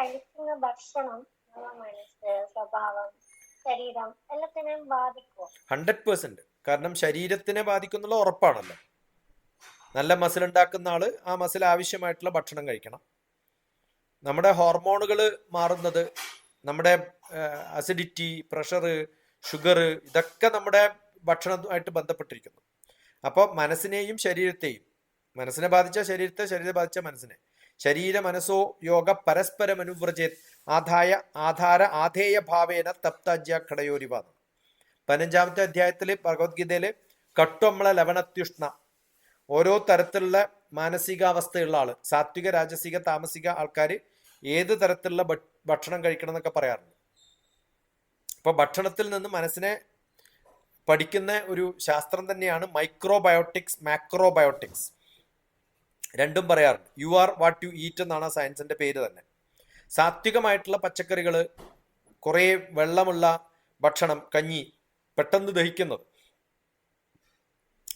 കഴിക്കുന്ന ഭക്ഷണം മനസ്സ് സ്വഭാവം ശരീരം എല്ലാത്തിനെയും ബാധിക്കും ഹൺഡ്രഡ് പേഴ്സെന്റ് കാരണം ശരീരത്തിനെ ബാധിക്കുന്നുള്ള ഉറപ്പാണല്ലോ. നല്ല മസിൽ ഉണ്ടാക്കുന്ന ആൾ ആ മസിൽ ആവശ്യമായിട്ടുള്ള ഭക്ഷണം കഴിക്കണം. നമ്മുടെ ഹോർമോണുകൾ മാറുന്നത് നമ്മുടെ അസിഡിറ്റി പ്രഷർ ഷുഗർ ഇതൊക്കെ നമ്മുടെ ഭക്ഷണമായിട്ട് ബന്ധപ്പെട്ടിരിക്കുന്നു. അപ്പോൾ മനസ്സിനെയും ശരീരത്തെയും മനസ്സിനെ ബാധിച്ച ശരീരത്തെ ശരീരത്തെ ബാധിച്ച മനസ്സിനെ. ശരീര മനസ്സോ യോഗ പരസ്പരം അനുവ്രജേത് ആധായ ആധാര ആധേയ ഭാവേന തപ്താജ്യ ഘടയോരിവാദം. പതിനഞ്ചാമത്തെ അധ്യായത്തിൽ ഭഗവത്ഗീതയിൽ കട്ടൊമ്മള ലവണത്യുഷ്ണ. ഓരോ തരത്തിലുള്ള മാനസികാവസ്ഥയുള്ള ആൾ സാത്വിക രാജസിക താമസിക ആൾക്കാർ ഏത് തരത്തിലുള്ള ഭക്ഷണം കഴിക്കണം എന്നൊക്കെ പറയാറുണ്ട്. അപ്പൊ ഭക്ഷണത്തിൽ നിന്ന് മനസ്സിനെ പഠിക്കുന്ന ഒരു ശാസ്ത്രം തന്നെയാണ് മൈക്രോബയോട്ടിക്സ് മാക്രോബയോട്ടിക്സ്. രണ്ടും പറയാറുണ്ട്. You are what you eat എന്നാണ് ആ സയൻസിന്റെ പേര് തന്നെ. സാത്വികമായിട്ടുള്ള പച്ചക്കറികൾ കുറേ വെള്ളമുള്ള ഭക്ഷണം കഞ്ഞി പെട്ടെന്ന് ദഹിക്കുന്നത്.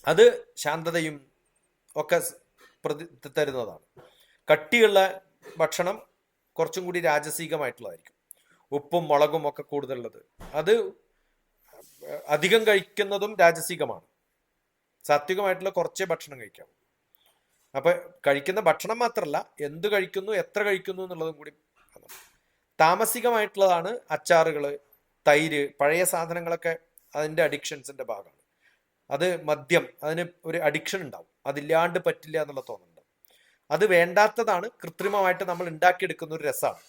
അത് ശാന്തതയും ഒക്കെ പ്രതി തരുന്നതാണ്. കട്ടിയുള്ള ഭക്ഷണം കുറച്ചും കൂടി രാജസീകമായിട്ടുള്ളതായിരിക്കും. ഉപ്പും മുളകും ഒക്കെ കൂടുതലുള്ളത്. അത് അധികം കഴിക്കുന്നതും രാജസീകമാണ്. സാത്വികമായിട്ടുള്ള കുറച്ചേ ഭക്ഷണം കഴിക്കാം അപ്പൊ കഴിക്കുന്ന ഭക്ഷണം മാത്രമല്ല എന്ത് കഴിക്കുന്നു എത്ര കഴിക്കുന്നു എന്നുള്ളതും കൂടി. താമസികമായിട്ടുള്ളതാണ് അച്ചാറുകൾ തൈര് പഴയ സാധനങ്ങളൊക്കെ അതിന്റെ അഡിക്ഷൻസിന്റെ ഭാഗമാണ്. അത് മദ്യം അതിന് ഒരു അഡിക്ഷൻ ഉണ്ടാവും. അതില്ലാണ്ട് പറ്റില്ല എന്നുള്ള തോന്നുന്നുണ്ട് അത് വേണ്ടാത്തതാണ് കൃത്രിമമായിട്ട് നമ്മൾ ഉണ്ടാക്കിയെടുക്കുന്ന ഒരു രസമാണ്.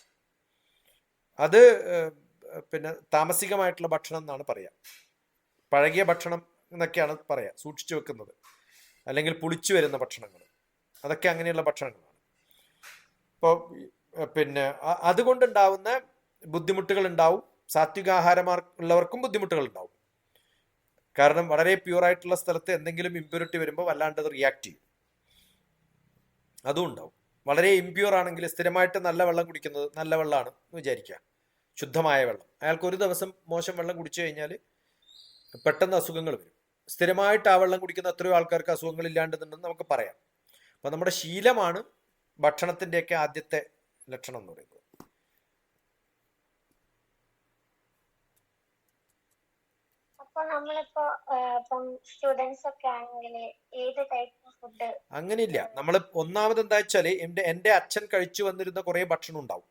അത് പിന്നെ താമസികമായിട്ടുള്ള ഭക്ഷണം എന്നാണ് പറയാ. പഴകിയ ഭക്ഷണം എന്നൊക്കെയാണ് പറയാ സൂക്ഷിച്ചു വെക്കുന്നത്. അല്ലെങ്കിൽ പുളിച്ചു വരുന്ന ഭക്ഷണങ്ങൾ. അതൊക്കെ അങ്ങനെയുള്ള ഭക്ഷണങ്ങളാണ് ഇപ്പോൾ പിന്നെ അതുകൊണ്ടുണ്ടാവുന്ന ബുദ്ധിമുട്ടുകൾ ഉണ്ടാവും സാത്വികാഹാരമാർ ഉള്ളവർക്കും ബുദ്ധിമുട്ടുകൾ ഉണ്ടാവും കാരണം വളരെ പ്യൂറായിട്ടുള്ള സ്ഥലത്ത് എന്തെങ്കിലും ഇമ്പ്യൂരിറ്റി വരുമ്പോൾ വല്ലാണ്ട് അത് റിയാക്ട് ചെയ്യും. അതും ഉണ്ടാവും. വളരെ ഇമ്പ്യൂർ ആണെങ്കിൽ സ്ഥിരമായിട്ട് നല്ല വെള്ളം കുടിക്കുന്നത് നല്ല വെള്ളമാണ് എന്ന് വിചാരിക്കുക. ശുദ്ധമായ വെള്ളം. അയാൾക്ക് ഒരു ദിവസം മോശം വെള്ളം കുടിച്ചു കഴിഞ്ഞാൽ പെട്ടെന്ന് അസുഖങ്ങൾ വരും. സ്ഥിരമായിട്ട് ആ വെള്ളം കുടിക്കുന്ന എത്രയോ ആൾക്കാർക്ക് അസുഖങ്ങൾ ഇല്ലാണ്ടെന്നുണ്ടെന്ന് നമുക്ക് പറയാം. അപ്പൊ നമ്മുടെ ശീലമാണ് ഭക്ഷണത്തിന്റെയൊക്കെ ആദ്യത്തെ ലക്ഷണം എന്ന് പറയുന്നത്. അങ്ങനെയില്ല. നമ്മൾ ഒന്നാമത് എന്താ വെച്ചാൽ എന്റെ എന്റെ അച്ഛൻ കഴിച്ചു വന്നിരുന്ന കുറെ ഭക്ഷണം ഉണ്ടാവും.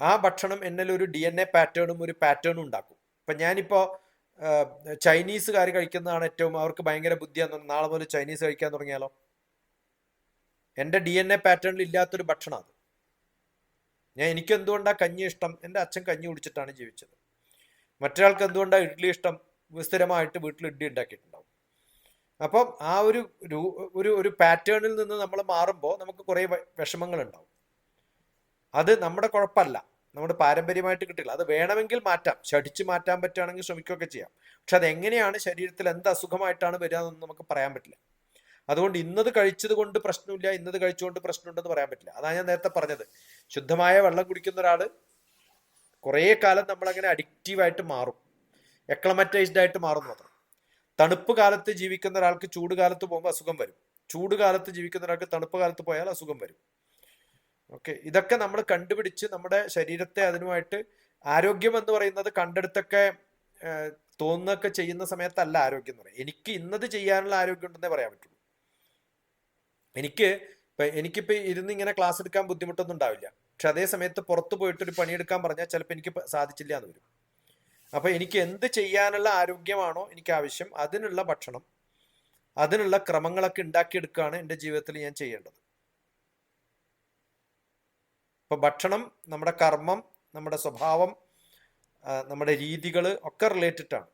ആ ഭക്ഷണം എന്നിൽ ഒരു ഡി എൻ എ പാറ്റേണും ഒരു പാറ്റേണും ഉണ്ടാക്കും. ഇപ്പൊ ഞാനിപ്പോ ചൈനീസുകാർ കഴിക്കുന്നതാണ് ഏറ്റവും അവർക്ക് ഭയങ്കര ബുദ്ധിയാന്ന് നാളെ മുതൽ ചൈനീസ് കഴിക്കാൻ തുടങ്ങിയാലോ? എന്റെ ഡി എൻ എ പാറ്റേണിൽ ഇല്ലാത്തൊരു ഭക്ഷണം അത് ഞാൻ എനിക്ക് എന്തുകൊണ്ടാണ് കഞ്ഞി ഇഷ്ടം? എന്റെ അച്ഛൻ കഞ്ഞി കുടിച്ചിട്ടാണ് ജീവിച്ചത്. മറ്റൊരാൾക്ക് എന്തുകൊണ്ടാണ് ഇഡ്ഡലി ഇഷ്ടം? സ്ഥിരമായിട്ട് വീട്ടിൽ ഇഡ്ഡലി ഉണ്ടാക്കിയിട്ടുണ്ടാവും. അപ്പം ആ ഒരു ഒരു ഒരു പാറ്റേണിൽ നിന്ന് നമ്മൾ മാറുമ്പോൾ നമുക്ക് കുറേ വിഷമങ്ങളുണ്ടാവും. അത് നമ്മുടെ കുഴപ്പമല്ല. നമ്മുടെ പാരമ്പര്യമായിട്ട് കിട്ടില്ല. അത് വേണമെങ്കിൽ മാറ്റാം. ശടിച്ച് മാറ്റാൻ പറ്റുകയാണെങ്കിൽ ശ്രമിക്കുകയൊക്കെ ചെയ്യാം. പക്ഷെ അത് എങ്ങനെയാണ് ശരീരത്തിൽ എന്ത് അസുഖമായിട്ടാണ് വരിക എന്നൊന്നും നമുക്ക് പറയാൻ പറ്റില്ല. അതുകൊണ്ട് ഇന്നത് കഴിച്ചത് കൊണ്ട് പ്രശ്നമില്ല ഇന്നത് കഴിച്ചുകൊണ്ട് പ്രശ്നമുണ്ടെന്ന് പറയാൻ പറ്റില്ല. അതാണ് ഞാൻ നേരത്തെ പറഞ്ഞത്. ശുദ്ധമായ വെള്ളം കുടിക്കുന്ന ഒരാൾ കുറേ കാലം നമ്മളങ്ങനെ അഡിക്റ്റീവായിട്ട് മാറും. എക്ലമറ്റൈസ്ഡ് ആയിട്ട് മാറും മാത്രം. തണുപ്പ് കാലത്ത് ജീവിക്കുന്ന ഒരാൾക്ക് ചൂട് കാലത്ത് പോകുമ്പോൾ അസുഖം വരും. ചൂട് കാലത്ത് ജീവിക്കുന്ന ഒരാൾക്ക് തണുപ്പ് കാലത്ത് പോയാൽ അസുഖം വരും. ഓക്കെ ഇതൊക്കെ നമ്മൾ കണ്ടുപിടിച്ച് നമ്മുടെ ശരീരത്തെ അതിനുമായിട്ട് ആരോഗ്യം എന്ന് പറയുന്നത് കണ്ടെടുത്തൊക്കെ തോന്നുകയൊക്കെ ചെയ്യുന്ന സമയത്തല്ല ആരോഗ്യം എന്ന് പറയുന്നത്. എനിക്ക് ഇന്നത് ചെയ്യാനുള്ള ആരോഗ്യം ഉണ്ടെന്നേ പറയാൻ പറ്റുള്ളൂ. എനിക്ക് ഇപ്പൊ എനിക്കിപ്പോ ഇരുന്ന് ഇങ്ങനെ ക്ലാസ് എടുക്കാൻ ബുദ്ധിമുട്ടൊന്നും ഉണ്ടാവില്ല. പക്ഷെ അതേ സമയത്ത് പുറത്തു പോയിട്ട് ഒരു പണിയെടുക്കാൻ പറഞ്ഞാൽ ചിലപ്പോൾ എനിക്ക് സാധിച്ചില്ല എന്ന് വരും. അപ്പൊ എനിക്ക് എന്ത് ചെയ്യാനുള്ള ആരോഗ്യമാണോ എനിക്ക് ആവശ്യം അതിനുള്ള ഭക്ഷണം അതിനുള്ള ക്രമങ്ങളൊക്കെ ഉണ്ടാക്കിയെടുക്കുകയാണ് എന്റെ ജീവിതത്തിൽ ഞാൻ ചെയ്യേണ്ടത്. ഇപ്പൊ ഭക്ഷണം നമ്മുടെ കർമ്മം നമ്മുടെ സ്വഭാവം നമ്മുടെ രീതികൾ ഒക്കെ റിലേറ്റഡ് ആണ്.